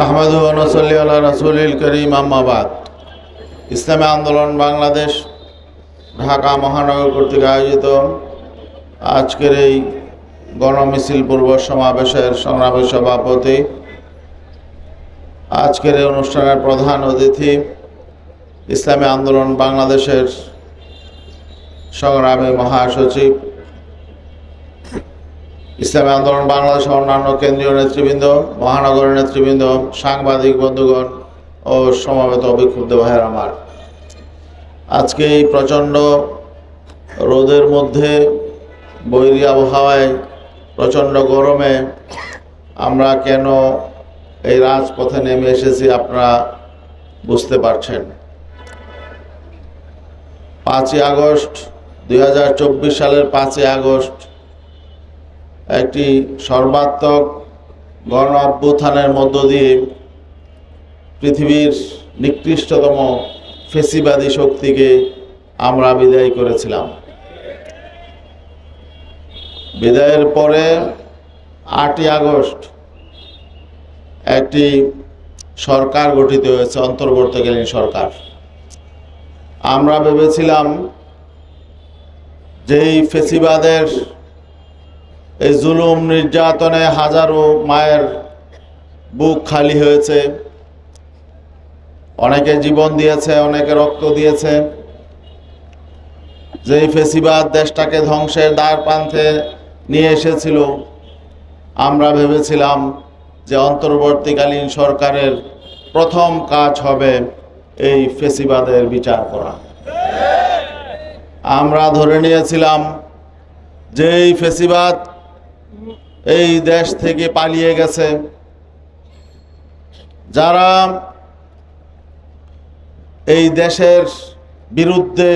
আহমদ নসল্লি আল্লাহ রসুলিল করিম আম্মাবাদ ইসলামী আন্দোলন বাংলাদেশ, ঢাকা মহানগর কর্তৃক আয়োজিত। আজকের এই গণমিছিল পূর্ব সমাবেশের সংগ্রামী সভাপতি। আজকের এই অনুষ্ঠানের প্রধান অতিথি ইসলামী আন্দোলন বাংলাদেশের সংগ্রামী মহাসচিব ইসলামী আন্দোলন, বাংলাদেশের অন্যান্য কেন্দ্রীয় নেতৃবৃন্দ, মহানগরের নেতৃবৃন্দ, সাংবাদিক বন্ধুগণ ও সমাবেত অবিক্ষুব্ধ ভাইয়ের আমার। আজকে এই প্রচণ্ড রোদের মধ্যে, বৈরী আবহাওয়ায়, প্রচণ্ড গরমে আমরা কেন এই রাজপথে নেমে এসেছি আপনারা বুঝতে পারছেন। পাঁচই আগস্ট দুই হাজার চব্বিশ সালের পাঁচই আগস্ট একটি সর্বাত্মক গণ অভ্যুত্থানের মধ্য দিয়ে পৃথিবীর নিকৃষ্টতম ফেসিবাদী শক্তিকে আমরা বিদায় করেছিলাম। বিদায়ের পরে আটই আগস্ট একটি সরকার গঠিত হয়েছে, অন্তর্বর্তীকালীন সরকার। আমরা ভেবেছিলাম যেই ফেসিবাদের এই জুলুম নির্যাতনে হাজারো মায়ের বুক খালি হয়েছে। অনেকে জীবন দিয়েছে, অনেকে রক্ত দিয়েছে। যেই ফেসিবাদ দেশটাকে ধ্বংসের দ্বার প্রান্তে নিয়ে এসেছিল, আমরা ভেবেছিলাম যে অন্তর্বর্তীকালীন সরকারের প্রথম কাজ হবে এই ফেসিবাদের বিচার করা। আমরা ধরে নিয়েছিলাম যে এই ফেসিবাদ এই দেশ থেকে পালিয়ে গেছে। যারা এই দেশের বিরুদ্ধে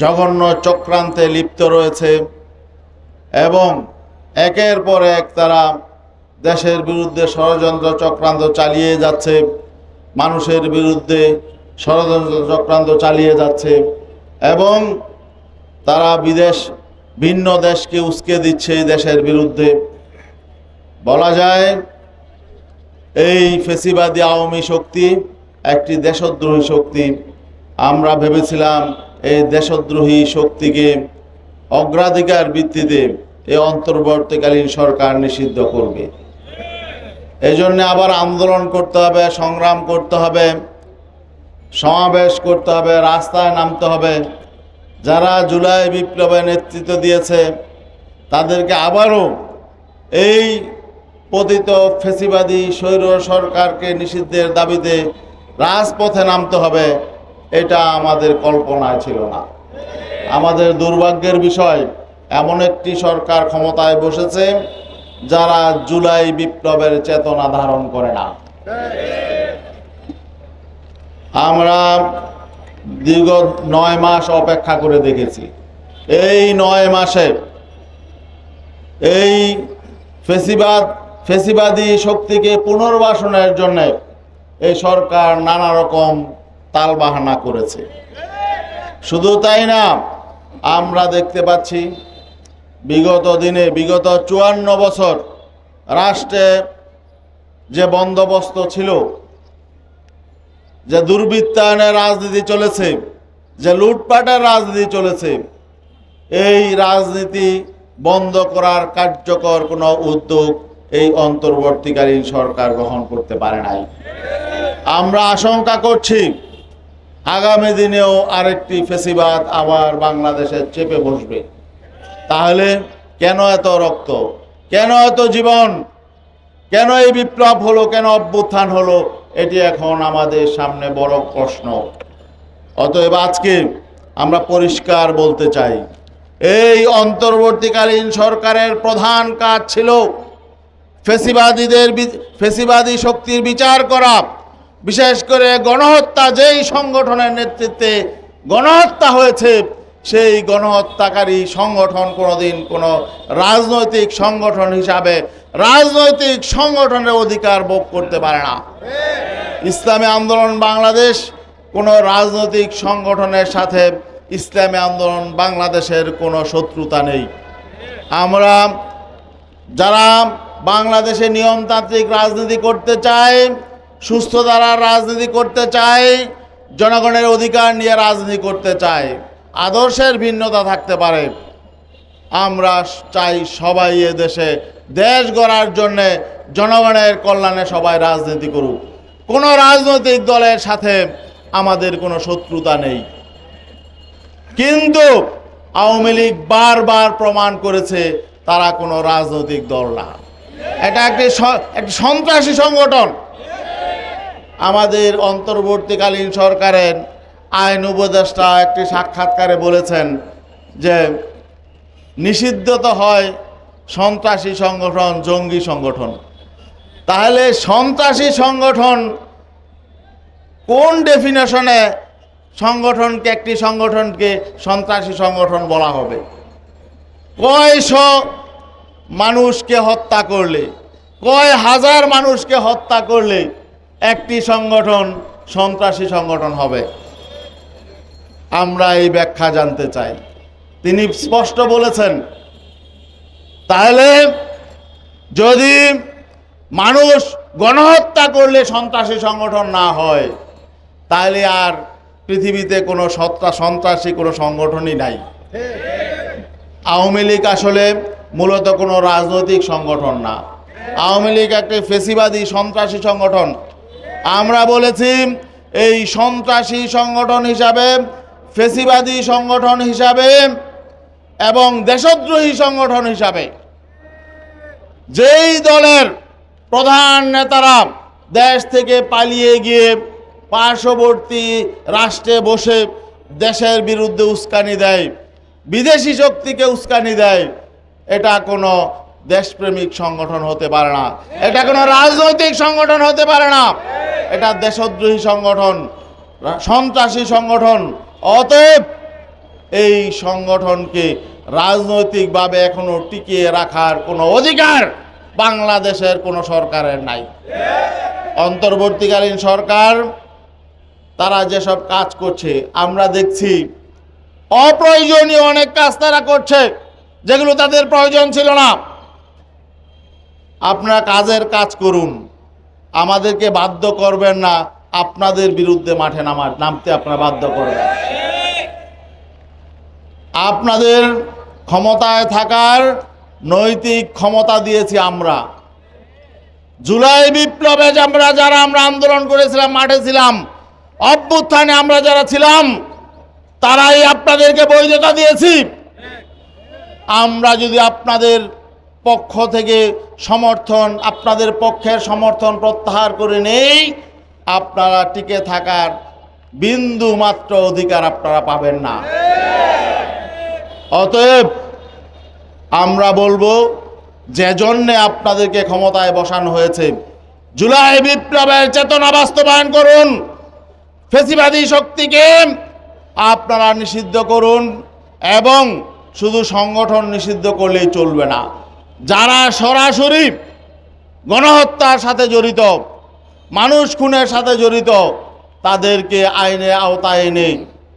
জঘন্য চক্রান্তে লিপ্ত রয়েছে এবং একের পর এক তারা দেশের বিরুদ্ধে ষড়যন্ত্র চক্রান্ত চালিয়ে যাচ্ছে, মানুষের বিরুদ্ধে ষড়যন্ত্র চক্রান্ত চালিয়ে যাচ্ছে এবং তারা বিদেশ ভিন্ন দেশকে উস্কে দিচ্ছে এই দেশের বিরুদ্ধে। বলা যায়, এই ফেসিবাদী আওয়ামী শক্তি একটি দেশদ্রোহী শক্তি। আমরা ভেবেছিলাম এই দেশদ্রোহী শক্তিকে অগ্রাধিকার ভিত্তিতে এই অন্তর্বর্তীকালীন সরকার নিষিদ্ধ করবে। এই জন্য আবার আন্দোলন করতে হবে, সংগ্রাম করতে হবে, সমাবেশ করতে হবে, রাস্তায় নামতে হবে। যারা জুলাই বিপ্লবে নেতৃত্ব দিয়েছে, তাদেরকে আবারও এই পতিত ফেসিবাদী স্বৈর সরকারকে নিষিদ্ধের দাবিতে রাজপথে নামতে হবে, এটা আমাদের কল্পনায় ছিল না। আমাদের দুর্ভাগ্যের বিষয়, এমন একটি সরকার ক্ষমতায় বসেছে, যারা জুলাই বিপ্লবের চেতনা ধারণ করে না। আমরা দীর্ঘ নয় মাস অপেক্ষা করে দেখেছি। এই নয় মাসে এই ফেসিবাদ, ফেসিবাদী শক্তিকে পুনর্বাসনের জন্য এই সরকার নানা রকম তালবাহানা করেছে। শুধু তাই না, আমরা দেখতে পাচ্ছি বিগত দিনে, বিগত চুয়ান্ন বছর রাষ্ট্রে যে বন্দোবস্ত ছিল যে দুর্বৃত্তায়নের রাজনীতি চলেছে, যে লুটপাটের রাজনীতি চলেছে, এই রাজনীতি বন্ধ করার কার্যকর কোনো উদ্যোগ এই অন্তর্বর্তীকালীন সরকার গ্রহণ করতে পারে নাই। আমরা আশঙ্কা করছি, আগামী দিনেও আরেকটি ফেসিবাদ আবার বাংলাদেশে চেপে বসবে। তাহলে কেন এত রক্ত? কেন এত জীবন? কেন এই বিপ্লব হলো? কেন অভ্যুত্থান হলো? এটি এখন আমাদের সামনে বড় প্রশ্ন। অতএব আজকে আমরা পরিষ্কার বলতে চাই, এই অন্তর্বর্তীকালীন সরকারের প্রধান কাজ ছিল ফেসিবাদীদের ফেসিবাদী শক্তির বিচার করা। বিশেষ করে গণহত্যা, যেই সংগঠনের নেতৃত্বে গণহত্যা হয়েছে, সেই গণহত্যাকারী সংগঠন কোনোদিন কোনো রাজনৈতিক সংগঠন হিসাবে রাজনৈতিক সংগঠনের অধিকার ভোগ করতে পারে না। ইসলামী আন্দোলন বাংলাদেশ কোনো রাজনৈতিক সংগঠনের সাথে ইসলামী আন্দোলন বাংলাদেশের কোনো শত্রুতা নেই। আমরা যারা বাংলাদেশে নিয়মতান্ত্রিক রাজনীতি করতে চায় সুস্থ ধারার রাজনীতি করতে চায় জনগণের অধিকার নিয়ে রাজনীতি করতে চায় আদর্শের ভিন্নতা থাকতে পারে। আমরা চাই সবাই এ দেশে দেশ গড়ার জন্যে জনগণের কল্যাণে সবাই রাজনীতি করুক। কোনো রাজনৈতিক দলের সাথে আমাদের কোনো শত্রুতা নেই। কিন্তু আওয়ামী লীগ বারবার প্রমাণ করেছে তারা কোনো রাজনৈতিক দল না। এটা একটি একটি সন্ত্রাসী সংগঠন। আমাদের অন্তর্বর্তীকালীন সরকারের আইন উপদেষ্টা একটি সাক্ষাৎকারে বলেছেন যে নিষিদ্ধ তো হয় সন্ত্রাসী সংগঠন, জঙ্গি সংগঠন। তাহলে সন্ত্রাসী সংগঠন কোন ডেফিনেশনে সংগঠনকে, একটি সংগঠনকে সন্ত্রাসী সংগঠন বলা হবে? কয়শ মানুষকে হত্যা করলে, কয় হাজার মানুষকে হত্যা করলে একটি সংগঠন সন্ত্রাসী সংগঠন হবে? আমরা এই ব্যাখ্যা জানতে চাই। তিনি স্পষ্ট বলেছেন। তাহলে যদি মানুষ গণহত্যা করলে সন্ত্রাসী সংগঠন না হয়, তাহলে আর পৃথিবীতে কোনো সত্তা, সন্ত্রাসী কোনো সংগঠনই নাই। আওয়ামী লীগ আসলে মূলত কোনো রাজনৈতিক সংগঠন না। আওয়ামী লীগ একটি ফেসিবাদী, সন্ত্রাসী সংগঠন। আমরা বলেছি এই সন্ত্রাসী সংগঠন হিসাবে, ফেসিবাদী সংগঠন হিসাবে এবং দেশদ্রোহী সংগঠন হিসাবে, যেই দলের প্রধান নেতারা দেশ থেকে পালিয়ে গিয়ে পার্শ্ববর্তী রাষ্ট্রে বসে দেশের বিরুদ্ধে উস্কানি দেয়, বিদেশি শক্তিকে উস্কানি দেয়, এটা কোনো দেশপ্রেমিক সংগঠন হতে পারে না। এটা কোনো রাজনৈতিক সংগঠন হতে পারে না। এটা দেশদ্রোহী সংগঠন, সন্ত্রাসী সংগঠন। অতএব এই সংগঠনকে রাজনৈতিকভাবে এখনও টিকিয়ে রাখার কোনো অধিকার বাংলাদেশের কোনো সরকারের নাই। অন্তর্বর্তীকালীন সরকার, তারা যেসব কাজ করছে, আমরা দেখছি অপ্রয়োজনীয় অনেক কাজ তারা করছে, যেগুলো তাদের প্রয়োজন ছিল না। আপনারা কাজের কাজ করুন, আমাদেরকে বাধ্য করবেন না, আপনাদের বিরুদ্ধে মাঠে নামার নামতে আপনারা বাধ্য করবেন। আপনাদের ক্ষমতায় থাকার নৈতিক ক্ষমতা দিয়েছি আমরা। জুলাই বিপ্লবে আমরা যারা আমরা আন্দোলন করেছিলাম, মাঠে ছিলাম, অভ্যুত্থানে আমরা যারা ছিলাম, তারাই আপনাদেরকে বৈধতা দিয়েছি। আমরা যদি আপনাদের পক্ষ থেকে সমর্থন, আপনাদের পক্ষের সমর্থন প্রত্যাহার করে নেই, আপনারা টিকে থাকার বিন্দু মাত্র অধিকার আপনারা পাবেন না। অতএব আমরা বলব যে জন্যে আপনাদেরকে ক্ষমতায় বসানো হয়েছে, জুলাই বিপ্লবের চেতনা বাস্তবায়ন করুন, ফেসিবাদী শক্তিকে আপনারা নিষিদ্ধ করুন এবং শুধু সংগঠন নিষিদ্ধ করলেই চলবে না। যারা সরাসরি গণহত্যার সাথে জড়িত, মানুষ খুনের সাথে জড়িত, তাদেরকে আইনে আওতায় এনে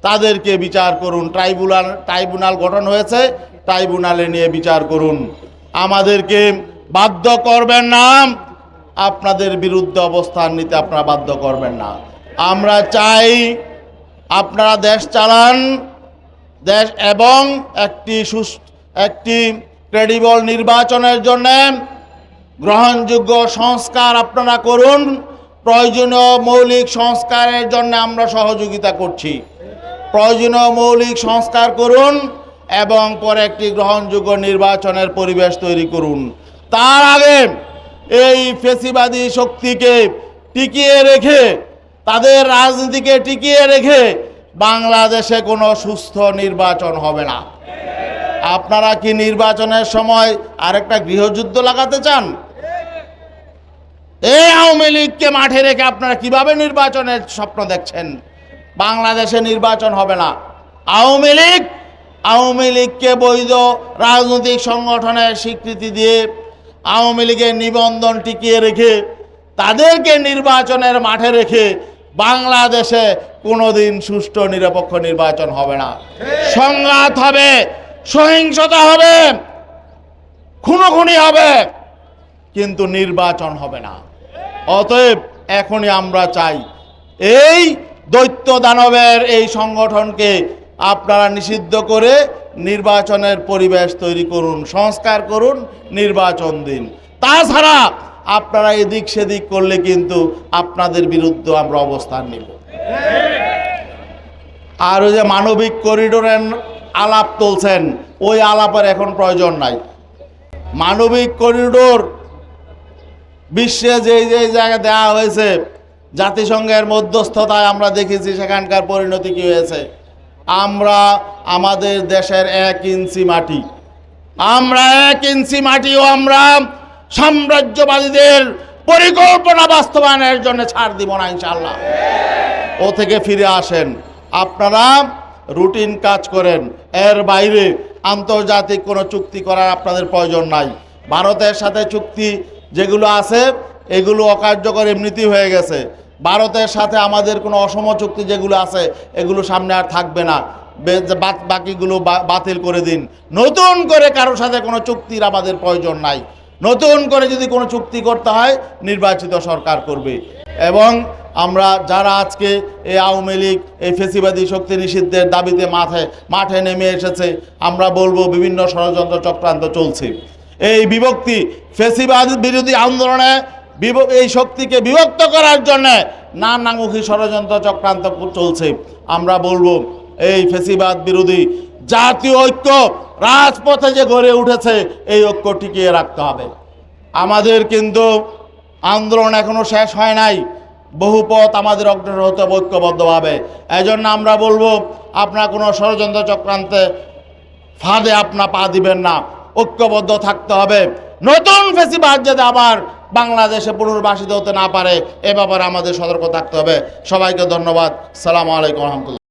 তাদেরকে বিচার করুন। ট্রাইব্যুনাল ট্রাইব্যুনাল গঠন হয়েছে ট্রাইব্যুনালে নিয়ে বিচার করুন। আমাদেরকে বাধ্য করবেন না। আপনাদের বিরুদ্ধে অবস্থান নিতে আপনারা বাধ্য করবেন না। আমরা চাই আপনারা দেশ চালান, দেশ এবং একটি সুস- একটি ক্রেডিবল নির্বাচনের জন্য গ্রহণযোগ্য সংস্কার আপনারা করুন। প্রয়োজনীয় মৌলিক সংস্কারের জন্য আমরা সহযোগিতা করছি। প্রয়োজনীয় মৌলিক সংস্কার করুন। এবং পরে একটি গ্রহণযোগ্য নির্বাচনের পরিবেশ তৈরি করুন। তার আগে এই ফেসিবাদী শক্তিকে টিকিয়ে রেখে, তাদের রাজনীতিকে টিকিয়ে রেখে বাংলাদেশে কোনো সুস্থ নির্বাচন হবে না। আপনারা কি নির্বাচনের সময় আরেকটা গৃহযুদ্ধ লাগাতে চান? এই আওয়ামী লীগকে মাঠে রেখে আপনারা কীভাবে নির্বাচনের স্বপ্ন দেখছেন? বাংলাদেশে নির্বাচন হবে না। আওয়ামী লীগ আওয়ামী লীগকে বৈধ রাজনৈতিক সংগঠনের স্বীকৃতি দিয়ে আওয়ামী লীগের নিবন্ধন টিকিয়ে রেখে তাদেরকে নির্বাচনের মাঠে রেখে বাংলাদেশে কোনোদিন সুষ্ঠু নিরপেক্ষ নির্বাচন হবে না। সংঘাত হবে সহিংসতা হবে খুনোখুনি হবে কিন্তু নির্বাচন হবে না। অতএব এখনই আমরা চাই এই দৈত্য দানবের এই সংগঠনকে আপনারা নিষিদ্ধ করে নির্বাচনের পরিবেশ তৈরি করুন, সংস্কার করুন, নির্বাচন দিন। তাছাড়া আপনারা এদিক সেদিক করলে কিন্তু আপনাদের বিরুদ্ধে আমরা অবস্থান নিব। আর ওই যে মানবিক করিডোরের আলাপ তুলছেন, ওই আলাপের এখন প্রয়োজন নাই। মানবিক করিডোর বিশ্বে যে যে জায়গা দেওয়া হয়েছে, জাতিসংঘের মধ্যস্থতায় আমরা দেখেছি সেখানকার পরিণতি কী হয়েছে। আমরা আমাদের দেশের এক ইঞ্চি মাটি। আমরা এক ইঞ্চি মাটিও আমরা সাম্রাজ্যবাদীদের পরিকল্পনা বাস্তবায়নের জন্য ছাড় দিব না ইনশাল্লাহ ও থেকে ফিরে আসেন। আপনারা রুটিন কাজ করেন। এর বাইরে আন্তর্জাতিক কোনো চুক্তি করার আপনাদের প্রয়োজন নাই। ভারতের সাথে চুক্তি যেগুলো আছে, এগুলো অকার্যকর এমনিতেই হয়ে গেছে। ভারতের সাথে আমাদের কোনো অসম চুক্তি যেগুলো আছে, এগুলো সামনে আর থাকবে না। বাকিগুলো বাতিল করে দিন। নতুন করে কারোর সাথে কোনো চুক্তির আমাদের প্রয়োজন নাই। নতুন করে যদি কোনো চুক্তি করতে হয়, নির্বাচিত সরকার করবে। এবং আমরা যারা আজকে এই আওয়ামী লীগ, এই ফেসিবাদী শক্তি নিষিদ্ধের দাবিতে মাঠে মাঠে নেমে এসেছে, আমরা বলব বিভিন্ন ষড়যন্ত্র চক্রান্ত চলছে। এই বিভক্তি ফেসিবাদ বিরোধী আন্দোলনে এই শক্তিকে বিভক্ত করার জন্য নানামুখী ষড়যন্ত্র চক্রান্ত চলছে। আমরা বলব, এই ফেসিবাদ বিরোধী জাতীয় ঐক্য রাজপথে যে গড়ে উঠেছে, এই ঐক্য টিকিয়ে রাখতে হবে। আমাদের কিন্তু আন্দোলন এখনও শেষ হয় নাই। বহু পথ আমাদের অগ্রসর হতে ঐক্যবদ্ধভাবে। এই জন্য আমরা বলব, আপনার কোনো ষড়যন্ত্র চক্রান্তে ফাঁদে আপনা পা দিবেন না। ঐক্যবদ্ধ থাকতে হবে। নতুন ফেসিবাদ যাতে আবার বাংলাদেশে পুনর্বাসিত হতে না পারে, এ ব্যাপারে আমাদের সতর্ক থাকতে হবে। সবাইকে ধন্যবাদ। সালাম আলাইকুম রহমতুল্লাহ।